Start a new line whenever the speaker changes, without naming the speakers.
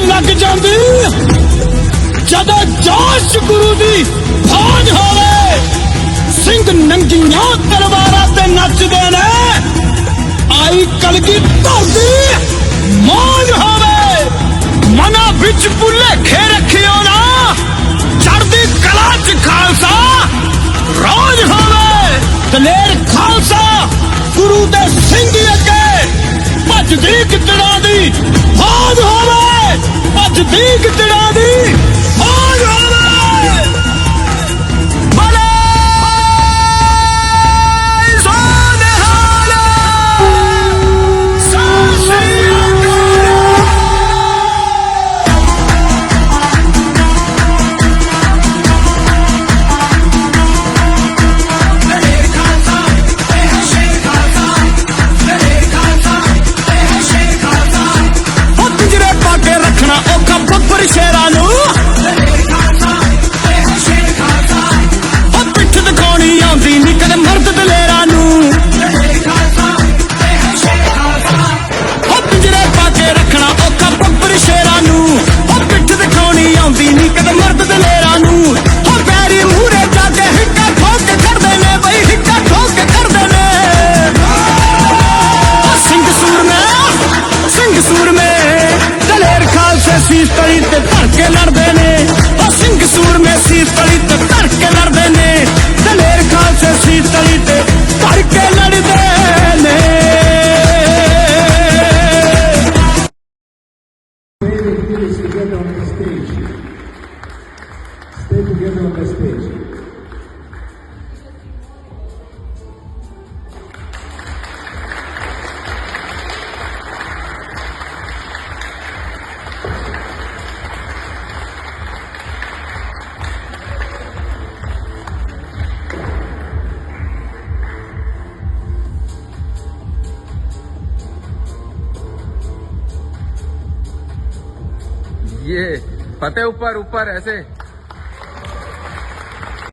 ਲੱਗ ਜਾਂਦੀ। ਜਦੋਂ ਜੋਸ਼ ਗੁਰੂ ਦੀ ਫੌਜ ਹੋਵੇ, ਸਿੰਘ ਨੰਗੀਆਂ ਤਲਵਾਰਾਂ ਤੇ ਨੱਚਦੇ ਨੇ। ਆਈ ਕਲਗੀ ਧਰਦੀ ਮੌਜ ਹੋਵੇ। ਮਨਾ ਵਿੱਚ ਭੁਲੇਖੇ ਰੱਖਿਓ ਨਾ। ਚੜਦੀ ਕਲਾ ਚ ਖਾਲਸਾ ਰੋਜ਼ ਹੋਵੇ। ਦਲੇਰ ਖਾਲਸਾ ਗੁਰੂ ਦੇ Dali! ਸਿੰਘ ਸੂਰਮੇ ਦਲੇਰ ਖਾਲਸੇ ਸੀਸ ਤਲੀ ਤੇ ਧਰ ਕੇ ਲੜਦੇ ਨੇ ਉਹ ਸਿੰਘ ਸੂਰਮੇ ਸੀਸ ਤਲੀ ਤੇ ਧਰ ਕੇ ਲੜਦੇ ਨੇ ਦਲੇਰ ਖਾਲਸੇ ਸੀਸ ਤਲੀ ਤੇ ਧਰ ਕੇ ਲੜਦੇ ਨੇ
Stay together on the stage. Stay together on the stage.
ये फतेह ऊपर ऊपर ऐसे